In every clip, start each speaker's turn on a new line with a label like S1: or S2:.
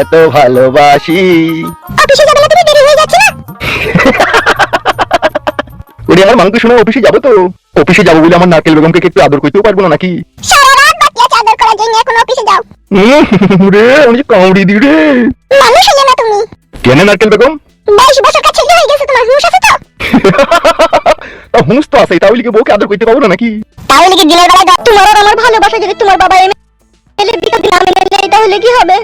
S1: এত ভালোবাসি।
S2: অফিসে যাবে না তুমি? দেরি হয়ে যাচ্ছে না?
S1: ওরে আমার মাংস শুনে অফিসে যাব তো। অফিসে যাব বলে আমার নারকেল বেগমকে একটু আদর করতেও পারব না নাকি?
S2: সারা রাত বাকি আছে আদর করার জন্য এখন অফিসে যাও।
S1: রে আমি কামড়ি দি রে।
S2: মানুষ হলে না তুমি।
S1: কেন নারকেল বেগম?
S2: বাইশ বছর কাছে ছেলে হয়ে গেছে তোমার হুঁশ আছে তো?
S1: তা হুঁস তো আছে তাহলে কি বউকে আদর করতে পারব না নাকি?
S2: তাহলে কি দিনের বেলায় তোমার আর আমার ভালোবাসা যদি তোমার বাবা তাহলে কি হবে?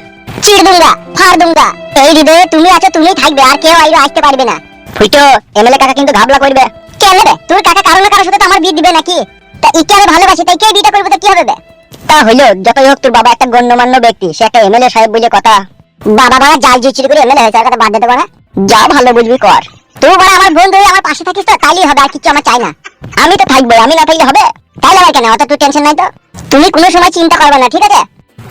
S2: দুঙ্গা দুঙ্গা এই হৃদয়ে তুমি আছো তুমিই থাকবে আর কেউ আইরো আসতে পারবে না। ফুইটো এমএলএ কাকা কিন্তু ঘাবলা করবে। কেন রে? তোর কাকা কারও না সাথে তো আমার বিয়ে দিবে নাকি? তা ইকে আমি ভালোবাসি তাই কে বিয়েটা করবে তো কি হবে বে? তা হইল যতই হোক তোর বাবা একটা গণ্যমান্য ব্যক্তি সে একটা এমএলএ সাহেব বলে কথা। বাবা বাবা জাল জিচিরি করে এমএলএ হয়েছে কথা বাদ দিতে পারে যা ভালো বুঝবি কর। তুই বড় আমার বন্ধু আমার পাশে থাকিস তো তাইলেই হবে আর কিছু আমার চাই না। আমি তো থাকব আমি না থাকলে হবে? তাইলে আবার কেন? অত তুই টেনশন নাই তো। তুমি কোনো সময় চিন্তা করবে না ঠিক আছে?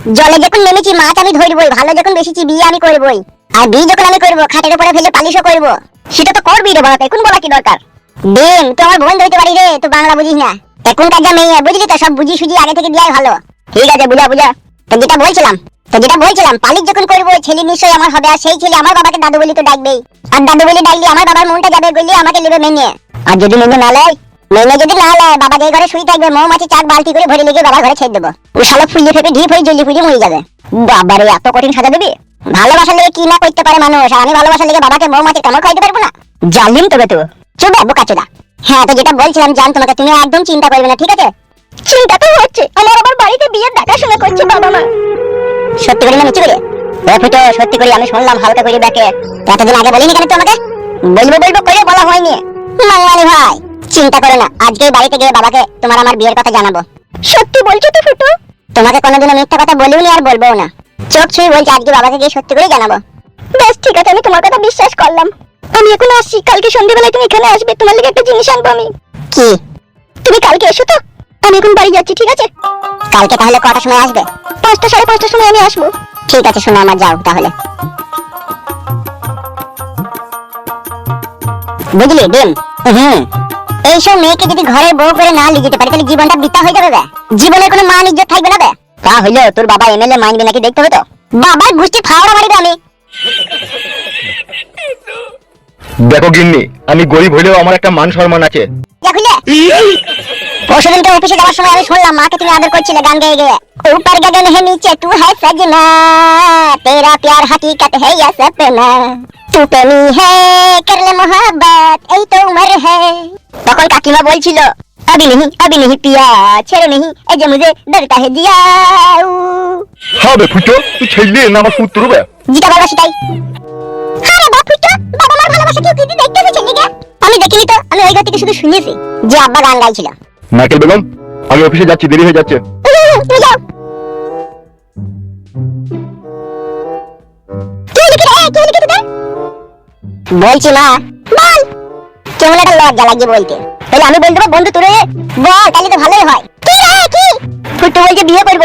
S2: জলে যখন নেমেছি, মাছ আমি ধরবই, ভালো যখন বেশিছি বিয়ে আমি করবই। আর বিয়ে যখন আমি করব, খাটের উপরে ফেলে পালিশও করব। সেটা তো করবি রে বাবা এখন বলা কি দরকার? ডিম তুই আমার বোন ধরতে পারি রে তুই বাংলা বুঝিস না। এখনকার যা মেয়ে, বুঝলি তো, সব বুঝি সুঝি আগে থেকে দিয়াই ভালো। ঠিক আছে, বুঝা বুঝা। তো যেটা বলছিলাম, তো যেটা বলছিলাম, পালিশ যখন করব, ছেলে নিশ্চয়ই আমার হবে, আর সেই ছেলে আমার বাবাকে দাদু বলি তো ডাকবেই। আর দাদু বলি ডাকলে আমার বাবার মনটা যাবে বললে আমাকে নেবে মেনে। আর যদি মেনে না লেয় মেনে যদি বাবা যে ঘরে থাকবে, মৌমাছি চাক বালতি করে ভরে বাবার ঘরে ছেড়ে দেবো। ফেপে ঢিপ হয়ে ফুলিয়ে মরে যাবে। বাবারে এত কঠিন সাজা দিবি? লেগে কি না করতে পারে মানুষ? আমি লেগে বাবাকে মৌমাছি খাইতে পারব না? তবে তো। হ্যাঁ তো যেটা বলছিলাম, জান তোমাকে, তুমি একদম চিন্তা করবে না, ঠিক আছে? চিন্তা তো হচ্ছে। আমার আবার বাড়িতে বিয়ের দেখাশোনা করছে বাবা মা। সত্যি করে না মিছি করে। ফুটো, সত্যি করে আমি শুনলাম হালকা করে ব্যাকে। এতদিন আগে বলিনি কেন তোমাকে? বলব বলব করে বলা হয়নি। ভাই। চিন্তা করো না আজকে বাড়িতে গিয়ে বাবাকে তোমার আমার বিয়ের কথা জানাব। সত্যি বলছো তো ফুটো? তোমাকে কোনোদিনও মিথ্যা কথা বলিওনি আর বলব না। চোখ ছুঁয়ে বলছি আজকে বাবাকে গিয়ে সত্যি করে জানাব। বেশ ঠিক আছে আমি তোমার কথা বিশ্বাস করলাম। আমি এখন আসছি কালকে সন্ধ্যেবেলায় তুমি এখানে আসবে তোমার লেগে একটা জিনিস আনব আমি। কি? তুমি কালকে এসো তো আমি এখন বাড়ি যাচ্ছি ঠিক আছে? কালকে তাহলে কটার সময় আসবে? পাঁচটা সাড়ে পাঁচটার সময় আমি আসব। ঠিক আছে শোনো আমার যাও তাহলে। বুঝলি ডিম? হুম। এইসব মেয়েকে যদি ঘরে বউ করে না লিয়ে যেতে পারি তাহলে জীবনটা বৃথা হয়ে যাবে বে। জীবনের কোনো মান ইজ্জত থাকবে না বে। তা হইল তোর বাবা এমএলএ মাইনবে নাকি দেখতে হবে তো বাবার গুষ্টি ফাওড়া বাড়ি আমি
S1: দেখো গিন্নি আমি গরিব হলেও আমার একটা মান সম্মান আছে
S2: দেখলে পরশুদিনকে অফিসে যাওয়ার সময় আমি শুনলাম মাকে তুমি আদর করছিলে গান গেয়ে গিয়ে ऊपर गगन है नीचे तू है सजना तेरा प्यार हकीकत है या सपना तू प्रेमी है कर ले मोहब्बत এই তো উমর है তখন কাকিমা বলছিল अभी नहीं अभी नहीं पिया ছেড়ে नहीं এই যে মুঝে डरता है जिया
S1: হবে ফুটো তুই ছেলে না আমার পুত্র বে
S2: যেটা বলবা সেটাই আরে বাপ ফুটো বাবা কেউ দিদি দেখতে এসেছে নাকি আমি দেখিনি তো আমি ওই ঘর থেকে শুধু শুনেছি যে আব্বা গান গাইছিল।
S1: নারকেল বেগম আমি অফিসে যাচ্ছি দেরি হয়ে যাচ্ছে।
S2: তুমি যাও। কি লিখে রে কি লিখে তোদের বলছি মা বল। কেমন একটা লজ্জা বলতে। তাহলে আমি বলতে পারব বন্ধু তোরে? বল তাহলে তো ভালোই হয়। কি রে কি? ফুটু বলছে বিয়ে করব।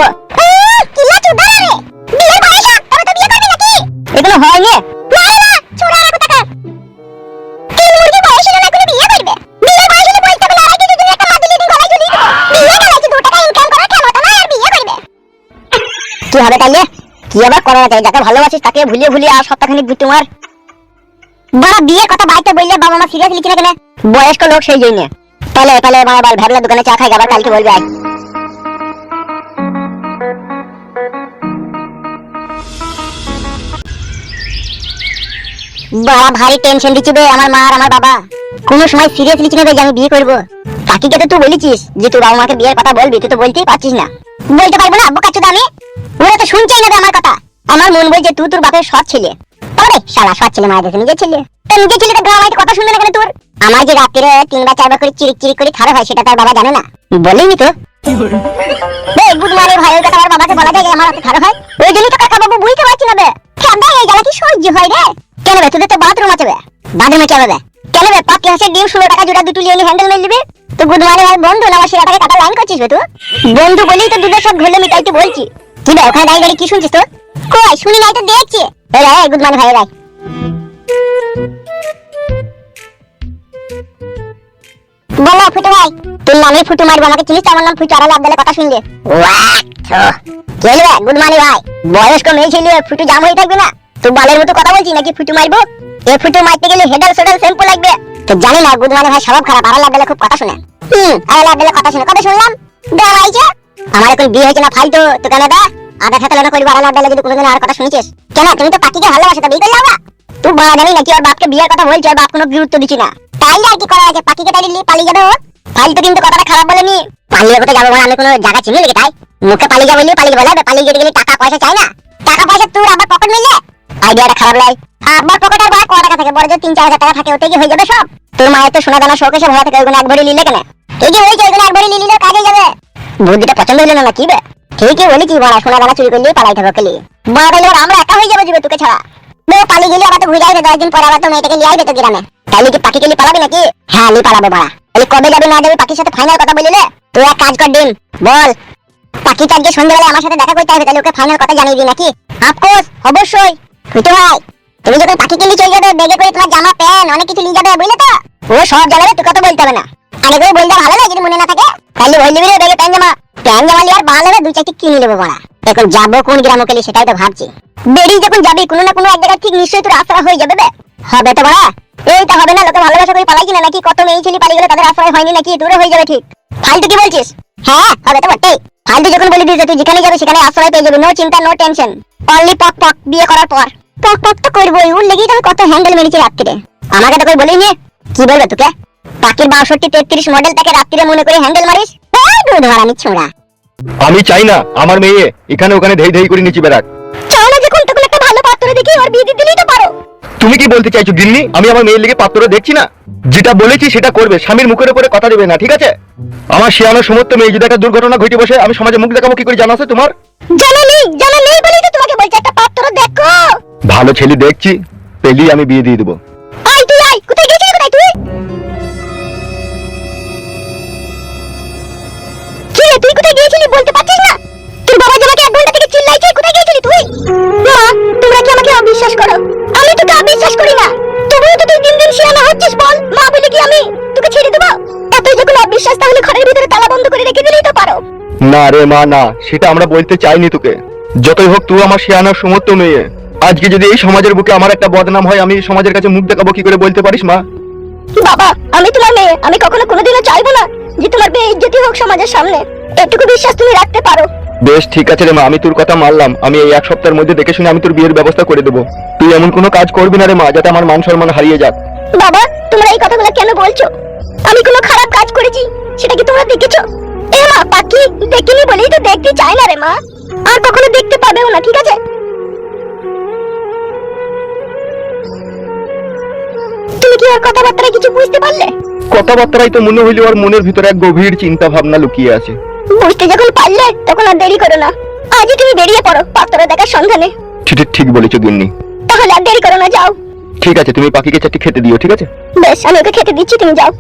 S2: কি আবার করা যায় যাকে ভালোবাসিস তাকে ভুলিয়ে ভুলিয়ে আর সপ্তাহখানিক ঘুরতে মার। বাবা, বিয়ের কথা বাড়িতে বললে বাবা মা সিরিয়াস লিখে না? কেন বয়স্ক লোক সেই জন্য। তাহলে তাহলে বাল, ভ্যাবলা দোকানে চা খাই আবার কালকে বলবে আয়। বাবা, ভারী টেনশন দিচ্ছে বে আমার মা আর আমার বাবা। কোনো সময় সিরিয়াসলি কিনে যে আমি বিয়ে করব। কাকিকে তো তুই বলেছিস যে তুই বাবা মাকে বিয়ের কথা বলবি? তুই তো বলতেই পারছিস না। বলতে পারব না বোকা চোদা আমি ওরা তো শুনছেই না আমার কথা। আমার মন বলছে তুই তোর বাপের সৎ ছেলে। সৎ ছেলে নিজের ছেলে। নিজের ছেলে তো কথা শুনবে না কেন তোর? আমার যে রাত্রে করে চিরিক চিরিক করে হয়, সেটা তার বাবা জানে না। বলেনি তো? ওই কথা আমার বাবাকে বলা যায় আমার হয়? ওই জন্যই তো কাকা বাবু বুঝতে পারছি না বে। ঠান্ডা এই জ্বালা কি সহ্য হয় রে? কেন বে, তোদের তো বাথরুম আছে বে। বাথরুমে কি হবে বে? কেন বে পাকি হাসে ডিম টাকা জোড়া দুটো লিয়ে হ্যান্ডেল মেরে দিবি? তো গুড মানে ভাই, বন্ধু, না আমার সেটাকে কাটা লাইন করছিস বে তুই? বন্ধু বলেই তো দুধের সব ঘুরলে মিটাইতে বলছি। কি ওখানে দাঁড়িয়ে কি শুনছিস তো কই শুনি নাই তো দেখছি। এই রে গুড মানে ভাই ভাই। বলো ফুটু ভাই তোর নামে ফুটু মারবো আমাকে চিনিস আমার নাম ফুটু আর আবদালে কথা শুনলে চলবে গুড মর্নিং ভাই? বয়স্ক মেয়ে ছেলে ফুটু জাম হয়ে থাকবে না? তুই বালের মতো কথা বলছিস নাকি ফুটু মারবো? এ ফুটু মারতে গেলে হেডাল সেডাল শ্যাম্পু লাগবে। তো জানি না গুড মর্নিং ভাই স্বভাব খারাপ আর লাড্ডালে খুব কথা শুনে। হুম আর লাড্ডালে কথা শুনে কবে শুনলাম। হয়েছে আমার এখন বিয়ে হয়েছে না ফালতু, তো কেন দা? আধা খেতে লেনা করবি আর লাড্ডালে যদি কোনোদিন আর কথা শুনেছিস। কেন, তুমি তো পাখিকে ভালোবাসো, তো বিয়ে করলে আমরা তুই বড় জানি নাকি, ওর বাপকে বিয়ের কথা বলছে, ওর বাপ কোনো গুরুত্ব দিচ্ছি না। তাইলে আর কি করা আছে? পাখিকে তাই পালিয়ে যাবে ও। ফালতু কিন্তু কথাটা খারাপ বলেনি। পালিয়ে কোথায় যাব আমি কোনো জায়গা চিনি নাকি তাই? মুখে পালিয়ে যাব পালিয়ে বলে পালিয়ে যেতে গেলে টাকা পয়সা চাই না? টাকা পয়সা তুই আবার পকেট মিললে আইডিয়াটা খারাপ লাই। আবার পকেটে আর ক টাকা থাকে বড় যে তিন চার হাজার টাকা থাকে ওতে কি হয়ে যাবে সব? তোর মায়ের তো সোনা দানা শোকেশে ভরা থাকে ওইগুলো এক ভরি নিলে কেন? ঠিকই হয়েছে ওইগুলো এক ভরি নিলে কাজে যাবে? বুদ্ধিটা পছন্দ হলো না কি বে? ঠিকই বলেছি বড়া সোনা দানা চুরি করলে পালাই থাকো খেলি। বড় তাইলে আমরা একা হয়ে যাব জীবে তোকে ছাড়া। বে পালিয়ে গেলে, আবার তো ঘুরে আসবে দশ দিন পর আবার তো মেয়েটাকে নিয়ে আসবে তো গ্রামে। তাইলে কি পাখি গেলি পালাবে নাকি? হ্যাঁ নি পালাবো, বড়া। তাহলে কবে যাবে না যাবে, পাখির সাথে ফাইনাল কথা বলিলে তুই এক কাজ কর দিন বল পাখি আজকে সন্ধ্যাবেলা আমার সাথে দেখা করতে হবে তাহলে ওকে ফাইনাল কথা জানিয়ে দিই নাকি? অফকোর্স অবশ্যই। বুঝতে ভাই, তুমি যখন পাখি কিনলি চলে যাবে বেগে করে তোমার জামা, প্যান্ট, অনেক কিছু নিয়ে যাবে, বুঝলে তো? ও সব জানাবে তুই কথা বলতে হবে না। ভালো যদি মনে না থাকে? তাহলে বিরে বেগে প্যান্ট জামা। প্যান্ট জামা হবে দুই চারটি কিনে নেব এখন যাব কোন সেটাই তো ভাবছি। বেরিয়ে যখন যাবি, কোনো না কোনো এক জায়গায় ঠিক নিশ্চয়ই তোর আশ্রয় হয়ে যাবে হবে তো বড়া এইটা হবে না, লোকে ভালোবাসা করে পালাই কিনা নাকি? কত মেয়ে ছেলে পালিয়ে গেলে তাদের আশ্রয় হয়নি নাকি? তোরও হয়ে যাবে ঠিক। ফালতু কি বলছিস? হ্যাঁ হবে তো ফালতু যখন বলে দিয়েছে, তুই যেখানে যাবে সেখানে আশ্রয় পেয়ে যাবি। নো চিন্তা নো টেনশন অনলি পক পক, বিয়ে করার পর। পক পক তো করবোই। ওর তো কত হ্যান্ডেল মেরেছি রাত্রিরে। আমাকে তো কই বলেই নি কি বলবে তোকে? পাখির বাষট্টি তেত্রিশ মডেল তাকে রাত্রিরে মনে করে হ্যান্ডেল মারিস? দুধ ছোড়া।
S1: আমি চাই না আমার মেয়ে এখানে ওখানে ধেই ধেই করে নিচি বেড়াক।
S2: চাও না যে কোন তখন একটা ভালো পাত্র দেখি বিয়ে দিলেই তো পারো।
S1: তুমি কি বলতে চাইছো গিন্নি? আমি আমার মেয়ের লিগে পাত্র দেখছি না। যেটা বলেছি সেটা করবে স্বামীর মুখের উপরে কথা দেবে না ঠিক আছে? আমার শিয়ানো সমস্ত মেয়ে যদি একটা দুর্ঘটনা ঘটে বসে আমি সমাজে মুখ দেখাবো কি করে জানা আছে তোমার?
S2: জানা নেই জানা নেই বলেই তো তোমাকে বলছি একটা পাত্র দেখো।
S1: ভালো ছেলে দেখছি পেলি আমি বিয়ে দিয়ে দেবো।
S2: বলতে পারছিস না? তোর বাবা আমাকে এক ঘণ্টা থেকে চিল্লাইছে কোথায় গিয়েছিলি তুই? তোমরা কি আমাকে অবিশ্বাস করো? আমি তোকে অবিশ্বাস করি না। তবুও তো তুই দিন দিন শিয়ানা হচ্ছিস বল। মা বলে কি আমি তোকে ছেড়ে দেবো? যখন অবিশ্বাস তাহলে ঘরের ভিতরে তালা বন্ধ করে রেখে দিলেই তো পারো।
S1: না রে মা না সেটা আমরা বলতে চাইনি তোকে। যতই হোক তুই আমার শিয়ানোর সমস্ত মেয়ে। আজকে যদি এই সমাজের বুকে আমার একটা বদনাম হয় আমি সমাজের কাছে মুখ দেখাবো কি করে বলতে পারিস মা?
S2: বাবা আমি তোমার মেয়ে। আমি কখনো কোনোদিনও চাইব না। যে তোমার বেইজ্জতি হোক সমাজের সামনে। এটুকু বিশ্বাস তুমি রাখতে পারো।
S1: বেশ ঠিক আছে রে মা আমি তোর কথা মানলাম। আমি এই এক সপ্তাহের মধ্যে দেখে শুনে আমি তোর বিয়ের ব্যবস্থা করে দেবো। তুই এমন কোনো কাজ করবি না রে মা যাতে আমার মান সম্মান হারিয়ে যাক।
S2: বাবা তোমরা এই কথাগুলো কেন বলছো? আমি কোনো খারাপ কাজ করেছি? সেটা কি তোমরা দেখেছ? এ মা পাখি দেখিনি বলেই তো দেখতে চাই না রে মা। আর কখনো দেখতে পাবেও না ঠিক আছে? তুমি কি ওর কথাবার্তা কিছু বুঝতে পারলে?
S1: কথাবার্তারাই তো মনে হইল আর মনের ভিতরে এক গভীর চিন্তা ভাবনা লুকিয়ে আছে।
S2: বুঝতে যখন পারলে তখন আর দেরি করো না। আজই তুমি বেরিয়ে পড়ো পাত্র দেখার সন্ধানে।
S1: ঠিক ঠিক বলেছ গিন্নি।
S2: তাহলে আর দেরি করো না যাও।
S1: ঠিক আছে তুমি পাখিকে চারটি খেতে দিও ঠিক আছে?
S2: বেশ আমি ওকে খেতে দিচ্ছি তুমি যাও।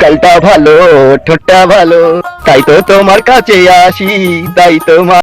S1: গালটা ভালো ঠোঁটটা ভালো। তাই তো তোমার কাছে আসি তাই তোমার